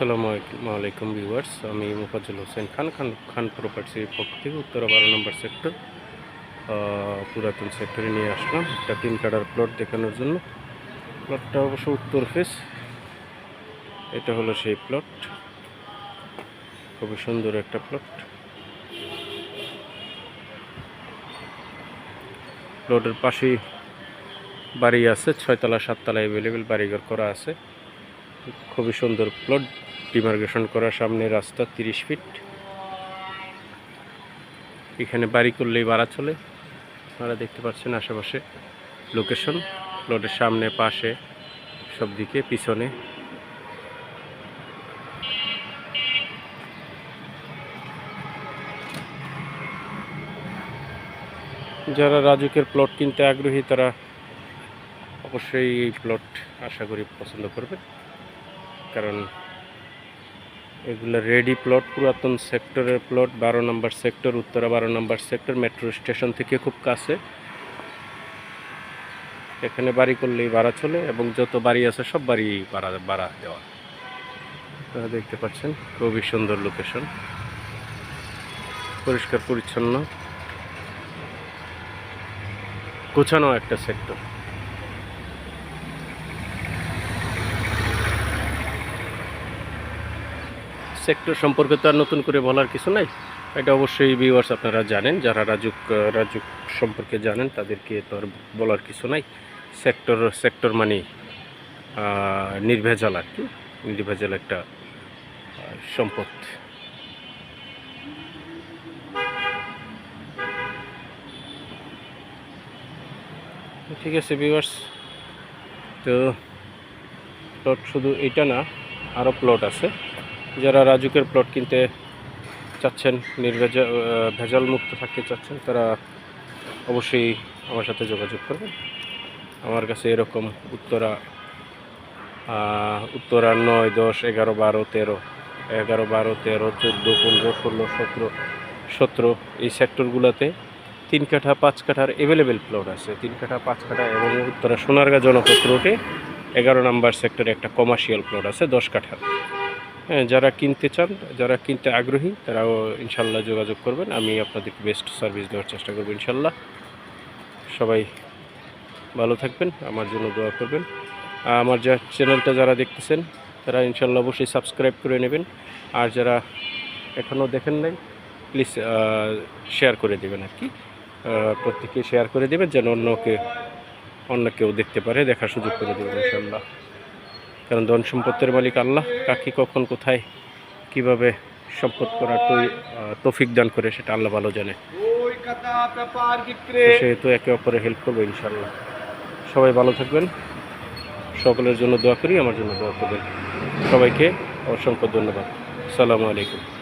আসসালামু আলাইকুম ভিউয়ার্স, আমি মুফাজ্জল হোসেন খান খান খান প্রপার্টির পক্ষ থেকে উত্তরা বারো নম্বর সেক্টর পুরাতন সেক্টরে নিয়ে আসলাম একটা তিন কাটার প্লট দেখানোর জন্য। প্লটটা অবশ্য উত্তর ফেস এটা হলো সেই প্লট খুবই সুন্দর একটা প্লট প্লটের পাশেই বাড়ি আছে, ছয়তলা সাততলা অ্যাভেলেবেল বাড়িঘর করা আছে। খুবই সুন্দর প্লট ডিমার্গেশন করা সামনে রাস্তা তিরিশ ফিট এখানে বাড়ি করলেই ভাড়া চলে। আপনারা দেখতে পাচ্ছেন আশেপাশে লোকেশন প্লটের সামনে, পাশে, সব দিকে, পিছনে। যারা রাজুকের প্লট কিনতে আগ্রহী, তারা অবশ্যই এই প্লট আশা করি পছন্দ করবে কারণ এগুলো রেডি প্লট পুরাতন সেক্টরের প্লট বারো নম্বর সেক্টর উত্তরা বারো নম্বর সেক্টর মেট্রো স্টেশন থেকে খুব কাছে। এখানে বাড়ি করলেই ভাড়া চলে এবং যত বাড়ি আছে সব বাড়ি ভাড়া ভাড়া দেওয়া। আপনারা দেখতে পাচ্ছেন, খুবই সুন্দর লোকেশন পরিষ্কার, পরিচ্ছন্ন। গোছানো একটা সেক্টর সেক্টর সম্পর্কে তো আর নতুন করে বলার কিছু নাই। এটা অবশ্যই ভিউয়ার্স আপনারা জানেন, যারা রাজুক রাজুক সম্পর্কে জানেন তাদেরকে তো আর বলার কিছু নাই। সেক্টর সেক্টর মানে নির্ভেজাল আর কি, নির্ভেজাল একটা সম্পদ। ঠিক আছে ভিউয়ার্স তো প্লট শুধু এটা না আরও প্লট আছে। যারা রাজুকের প্লট কিনতে চাচ্ছেন, নির্ভেজা ভেজাল মুক্ত থাকতে চাচ্ছেন, তারা অবশ্যই আমার সাথে যোগাযোগ করবেন। আমার কাছে এরকম উত্তরা উত্তরা নয়, দশ, এগারো, বারো, তেরো, এগারো, বারো, তেরো, চোদ্দ, পনেরো, ষোলো, সতেরো সতেরো, এই সেক্টরগুলোতে তিন কাঠা, পাঁচ কাঠার অ্যাভেলেবেল প্লট আছে। তিন কাঠা, পাঁচ কাঠা এবং উত্তরা সোনারগাঁ জনপদ রোডে এগারো নাম্বার সেক্টরে একটা কমার্শিয়াল প্লট আছে, দশ কাঠার। যারা কিনতে চান, যারা কিনতে আগ্রহী, তারাও ইনশাল্লাহ যোগাযোগ করবেন। আমি আপনাদেরকে বেস্ট সার্ভিস দেওয়ার চেষ্টা করব ইনশাল্লাহ। সবাই ভালো থাকবেন, আমার জন্য দোয়া করবেন। আমার যা চ্যানেলটা যারা দেখতেছেন, তারা ইনশাল্লাহ অবশ্যই সাবস্ক্রাইব করে নেবেন। আর যারা এখনও দেখেন নাই প্লিজ শেয়ার করে দেবেন আর কি। প্রত্যেকে শেয়ার করে দেবেন, যেন অন্যকে, অন্য কেউ দেখতে পারে, দেখার সুযোগ করে দেবেন ইনশাল্লাহ। কারণ ধন সম্পত্তির মালিক আল্লাহ কাকে কখন কোথায় কীভাবে সম্পদ করার তুই তৌফিক দান করে সেটা আল্লাহ ভালো জানে। সেহেতু একে অপরে হেল্প করব ইনশাল্লাহ সবাই ভালো থাকবেন। সকলের জন্য দোয়া করি আমার জন্য দোয়া করবেন। সবাইকে অসংখ্য ধন্যবাদ। আসসালামু আলাইকুম।